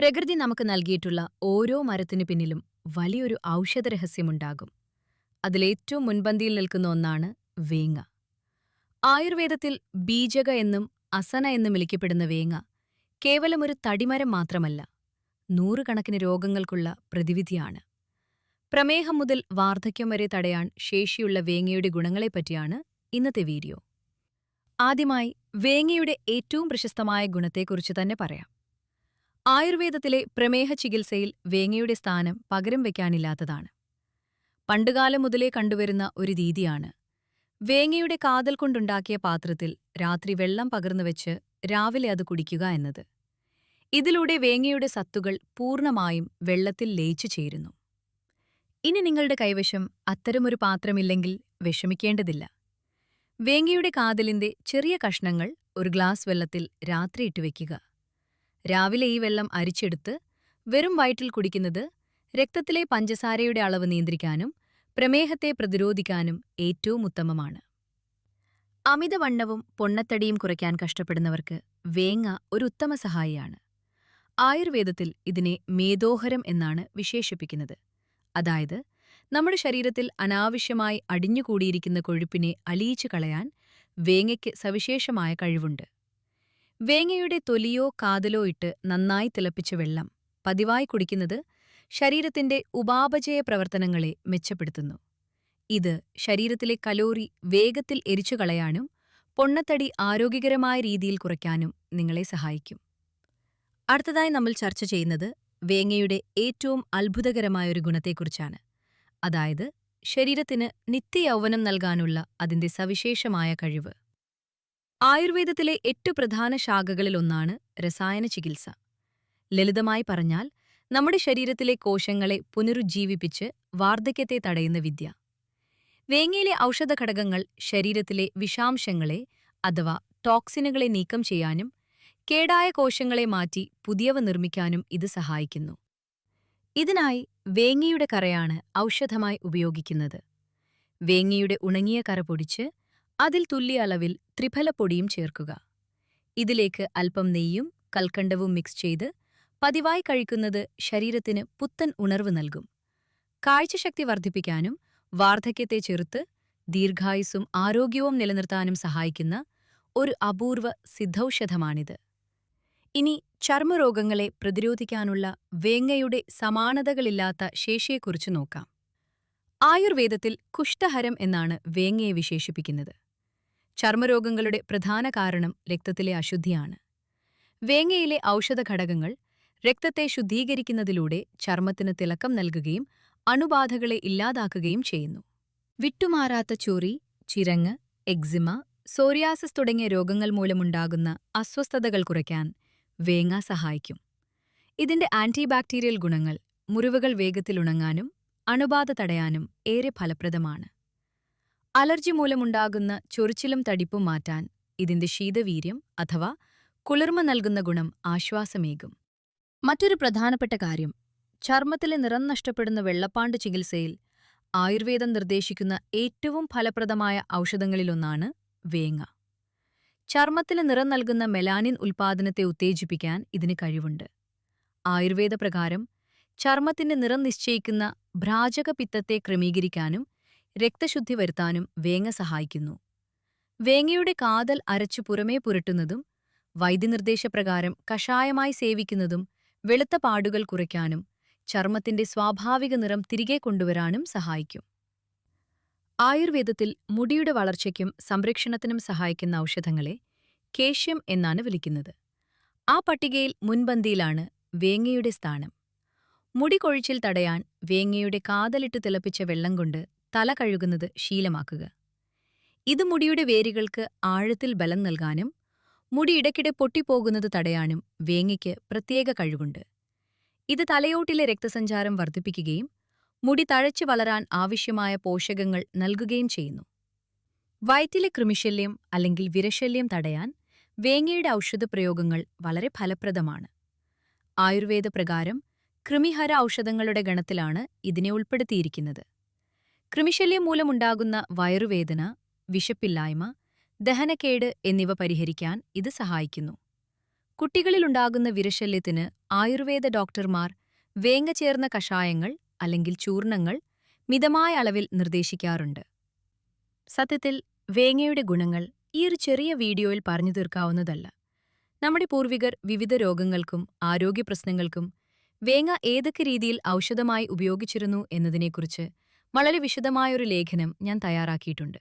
പ്രകൃതി നമുക്ക് നൽകിയിട്ടുള്ള ഓരോ മരത്തിനു പിന്നിലും വലിയൊരു ഔഷധരഹസ്യമുണ്ടാകും. അതിലേറ്റവും മുൻപന്തിയിൽ നിൽക്കുന്ന ഒന്നാണ് വേങ്ങ. ആയുർവേദത്തിൽ ബീജക എന്നും അസന എന്നും വിളിക്കപ്പെടുന്ന വേങ്ങ കേവലമൊരു തടിമരം മാത്രമല്ല നൂറുകണക്കിന് രോഗങ്ങൾക്കുള്ള പ്രതിവിധിയാണ്. പ്രമേഹം മുതൽ വാർദ്ധക്യം വരെ തടയാൻ ശേഷിയുള്ള വേങ്ങയുടെ ഗുണങ്ങളെപ്പറ്റിയാണ് ഇന്നത്തെ വീഡിയോ. ആദ്യമായി വേങ്ങയുടെ ഏറ്റവും പ്രശസ്തമായ ഗുണത്തെക്കുറിച്ച് തന്നെ പറയാം. ആയുർവേദത്തിലെ പ്രമേഹ ചികിത്സയിൽ വേങ്ങയുടെ സ്ഥാനം പകരം വയ്ക്കാനില്ലാത്തതാണ് പണ്ടുകാലം മുതലേ കണ്ടുവരുന്ന ഒരു രീതിയാണ്. വേങ്ങയുടെ കാതൽ കൊണ്ടുണ്ടാക്കിയ പാത്രത്തിൽ രാത്രി വെള്ളം പകർന്നുവെച്ച് രാവിലെ അത് കുടിക്കുക എന്നത്. ഇതിലൂടെ വേങ്ങയുടെ സത്തുകൾ പൂർണമായും വെള്ളത്തിൽ ലയിച്ചു ചേരുന്നു. ഇനി നിങ്ങളുടെ കൈവശം അത്തരമൊരു പാത്രമില്ലെങ്കിൽ വിഷമിക്കേണ്ടതില്ല. വേങ്ങയുടെ കാതലിന്റെ ചെറിയ കഷ്ണങ്ങൾ ഒരു ഗ്ലാസ് വെള്ളത്തിൽ രാത്രി ഇട്ടുവെക്കുക രാവിലെ ഈ വെള്ളം അരിച്ചെടുത്ത് വെറും വയറ്റിൽ കുടിക്കുന്നത് രക്തത്തിലെ പഞ്ചസാരയുടെ അളവ് നിയന്ത്രിക്കാനും പ്രമേഹത്തെ പ്രതിരോധിക്കാനും ഏറ്റവും ഉത്തമമാണ്. അമിതവണ്ണവും പൊണ്ണത്തടിയും കുറയ്ക്കാൻ കഷ്ടപ്പെടുന്നവർക്ക് വേങ്ങ ഒരു ഉത്തമ സഹായിയാണ്. ആയുർവേദത്തിൽ ഇതിനെ മേദോഹരം എന്നാണ് വിശേഷിപ്പിക്കുന്നത്. അതായത് നമ്മുടെ ശരീരത്തിൽ അനാവശ്യമായി അടിഞ്ഞുകൂടിയിരിക്കുന്ന കൊഴുപ്പിനെ അലിയിച്ചു കളയാൻ വേങ്ങയ്ക്ക് സവിശേഷമായ കഴിവുണ്ട്. വേങ്ങയുടെ തൊലിയോ കാതലോ ഇട്ട് നന്നായി തിളപ്പിച്ച വെള്ളം പതിവായി കുടിക്കുന്നത് ശരീരത്തിന്റെ ഉപാപചയ പ്രവർത്തനങ്ങളെ മെച്ചപ്പെടുത്തുന്നു. ഇത് ശരീരത്തിലെ കലോറി വേഗത്തിൽ എരിച്ചു കളയാനും പൊണ്ണത്തടി ആരോഗ്യകരമായ രീതിയിൽ കുറയ്ക്കാനും നിങ്ങളെ സഹായിക്കും. അടുത്തതായി നമ്മൾ ചർച്ച ചെയ്യുന്നത് വേങ്ങയുടെ ഏറ്റവും അത്ഭുതകരമായ ഒരു ഗുണത്തെക്കുറിച്ചാണ്. അതായത് ശരീരത്തിന് നിത്യയൗവനം നൽകാനുള്ള അതിന്റെ സവിശേഷമായ കഴിവ്. ആയുർവേദത്തിലെ എട്ട് പ്രധാന ശാഖകളിലൊന്നാണ് രസായന ചികിത്സ. ലളിതമായി പറഞ്ഞാൽ നമ്മുടെ ശരീരത്തിലെ കോശങ്ങളെ പുനരുജ്ജീവിപ്പിച്ച് വാർദ്ധക്യത്തെ തടയുന്ന വിദ്യ. വേങ്ങയിലെ ഔഷധഘടകങ്ങൾ ശരീരത്തിലെ വിഷാംശങ്ങളെ അഥവാ ടോക്സിനുകളെ നീക്കം ചെയ്യാനും കേടായ കോശങ്ങളെ മാറ്റി പുതിയവ നിർമ്മിക്കാനും ഇത് സഹായിക്കുന്നു. ഇതിനായി വേങ്ങയുടെ കറയാണ് ഔഷധമായി ഉപയോഗിക്കുന്നത്. വേങ്ങയുടെ ഉണങ്ങിയ കറ പൊടിച്ച് അതിൽ തുല്യ അളവിൽ ത്രിഫലപ്പൊടിയും ചേർക്കുക. ഇതിലേക്ക് അല്പം നെയ്യും കൽക്കണ്ടവും മിക്സ് ചെയ്ത് പതിവായി കഴിക്കുന്നത് ശരീരത്തിന് പുത്തൻ ഉണർവ് നൽകും. കാഴ്ചശക്തി വർദ്ധിപ്പിക്കാനും വാർദ്ധക്യത്തെ ചെറുത്ത് ദീർഘായുസ്സും ആരോഗ്യവും നിലനിർത്താനും സഹായിക്കുന്ന ഒരു അപൂർവ സിദ്ധൌഷധമാണിത്. ഇനി ചർമ്മരോഗങ്ങളെ പ്രതിരോധിക്കാനുള്ള വേങ്ങയുടെ സമാനതകളില്ലാത്ത ശേഷിയെക്കുറിച്ച് നോക്കാം. ആയുർവേദത്തിൽ കുഷ്ഠഹരം എന്നാണ് വേങ്ങയെ വിശേഷിപ്പിക്കുന്നത്. ചർമ്മരോഗങ്ങളുടെ പ്രധാന കാരണം രക്തത്തിലെ അശുദ്ധിയാണ്. വേങ്ങയിലെ ഔഷധഘടകങ്ങൾ രക്തത്തെ ശുദ്ധീകരിക്കുന്നതിലൂടെ ചർമ്മത്തിന് തിളക്കം നൽകുകയും അണുബാധകളെ ഇല്ലാതാക്കുകയും ചെയ്യുന്നു. വിട്ടുമാറാത്ത ചൊറി ചിരങ്ങ് എക്സിമ സോറിയാസിസ് തുടങ്ങിയ രോഗങ്ങൾ മൂലമുണ്ടാകുന്ന അസ്വസ്ഥതകൾ കുറയ്ക്കാൻ വേങ്ങ സഹായിക്കും. ഇതിന്റെ ആന്റിബാക്ടീരിയൽ ഗുണങ്ങൾ മുറിവുകൾ വേഗത്തിലുണങ്ങാനും അണുബാധ തടയാനും ഏറെ ഫലപ്രദമാണ്. അലർജി മൂലമുണ്ടാകുന്ന ചൊറിച്ചിലും തടിപ്പും മാറ്റാൻ ഇതിന്റെ ശീതവീര്യം അഥവാ കുളിർമ നൽകുന്ന ഗുണം ആശ്വാസമേകും. മറ്റൊരു പ്രധാനപ്പെട്ട കാര്യം ചർമ്മത്തിലെ നിറം നഷ്ടപ്പെടുന്ന വെള്ളപ്പാണ്ട് ചികിത്സയിൽ ആയുർവേദം നിർദ്ദേശിക്കുന്ന ഏറ്റവും ഫലപ്രദമായ ഔഷധങ്ങളിലൊന്നാണ് വേങ്ങ. ചർമ്മത്തിന് നിറം നൽകുന്ന മെലാനിൻ ഉൽപ്പാദനത്തെ ഉത്തേജിപ്പിക്കാൻ ഇതിന് കഴിവുണ്ട്. ആയുർവേദ പ്രകാരം ചർമ്മത്തിന്റെ നിറം നിശ്ചയിക്കുന്ന ഭ്രാജകപിത്തത്തെ ക്രമീകരിക്കാനും രക്തശുദ്ധി വരുത്താനും വേങ്ങ സഹായിക്കുന്നു. വേങ്ങയുടെ കാതൽ അരച്ചു പുറമേ പുരട്ടുന്നതും വൈദ്യനിർദ്ദേശപ്രകാരം കഷായമായി സേവിക്കുന്നതും വെളുത്ത പാടുകൾ കുറയ്ക്കാനും ചർമ്മത്തിന്റെ സ്വാഭാവിക നിറം തിരികെ കൊണ്ടുവരാനും സഹായിക്കും. ആയുർവേദത്തിൽ മുടിയുടെ വളർച്ചയ്ക്കും സംരക്ഷണത്തിനും സഹായിക്കുന്ന ഔഷധങ്ങളെ കേശ്യം എന്നാണ് വിളിക്കുന്നത്. ആ പട്ടികയിൽ മുൻപന്തിയിലാണ് വേങ്ങയുടെ സ്ഥാനം. മുടി കൊഴിച്ചിൽ തടയാൻ വേങ്ങയുടെ കാതലിട്ട് തിളപ്പിച്ച വെള്ളം കൊണ്ട് തല കഴുകുന്നത് ശീലമാക്കുക. ഇത് മുടിയുടെ വേരുകൾക്ക് ആഴത്തിൽ ബലം നൽകാനും മുടി ഇടയ്ക്കിടെ പൊട്ടിപ്പോകുന്നത് തടയാനും വേങ്ങയ്ക്ക് പ്രത്യേക കഴിവുണ്ട്. ഇത് തലയോട്ടിലെ രക്തസഞ്ചാരം വർദ്ധിപ്പിക്കുകയും മുടി തഴച്ചു വളരാൻ ആവശ്യമായ പോഷകങ്ങൾ നൽകുകയും ചെയ്യുന്നു. വയറ്റിലെ കൃമിശല്യം അല്ലെങ്കിൽ വിരശല്യം തടയാൻ വേങ്ങയുടെ ഔഷധ പ്രയോഗങ്ങൾ വളരെ ഫലപ്രദമാണ്. ആയുർവേദ പ്രകാരം കൃമിഹര ഔഷധങ്ങളുടെ ഗണത്തിലാണ് ഇതിനെ ഉൾപ്പെടുത്തിയിരിക്കുന്നത്. കൃമിശല്യം മൂലമുണ്ടാകുന്ന വയറുവേദന വിശപ്പില്ലായ്മ ദഹനക്കേട് എന്നിവ പരിഹരിക്കാൻ ഇത് സഹായിക്കുന്നു. കുട്ടികളിലുണ്ടാകുന്ന വിരശല്യത്തിന് ആയുർവേദ ഡോക്ടർമാർ വേങ്ങ ചേർന്ന കഷായങ്ങൾ അല്ലെങ്കിൽ ചൂർണങ്ങൾ മിതമായ അളവിൽ നിർദ്ദേശിക്കാറുണ്ട്. സത്യത്തിൽ വേങ്ങയുടെ ഗുണങ്ങൾ ഈ ഒരു ചെറിയ വീഡിയോയിൽ പറഞ്ഞു തീർക്കാവുന്നതല്ല. നമ്മുടെ പൂർവികർ വിവിധ രോഗങ്ങൾക്കും ആരോഗ്യപ്രശ്നങ്ങൾക്കും വേങ്ങ ഏതൊക്കെ രീതിയിൽ ഔഷധമായി ഉപയോഗിച്ചിരുന്നു എന്നതിനെക്കുറിച്ച് വളരെ വിശദമായൊരു ലേഖനം ഞാൻ തയ്യാറാക്കിയിട്ടുണ്ട്.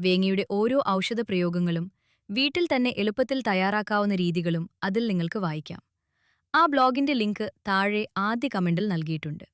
വേങ്ങയുടെ ഓരോ ഔഷധ പ്രയോഗങ്ങളും വീട്ടിൽ തന്നെ എളുപ്പത്തിൽ തയ്യാറാക്കാവുന്ന രീതികളും അതിൽ നിങ്ങൾക്ക് വായിക്കാം. ആ ബ്ലോഗിന്റെ ലിങ്ക് താഴെ ആദ്യ കമന്റിൽ നൽകിയിട്ടുണ്ട്.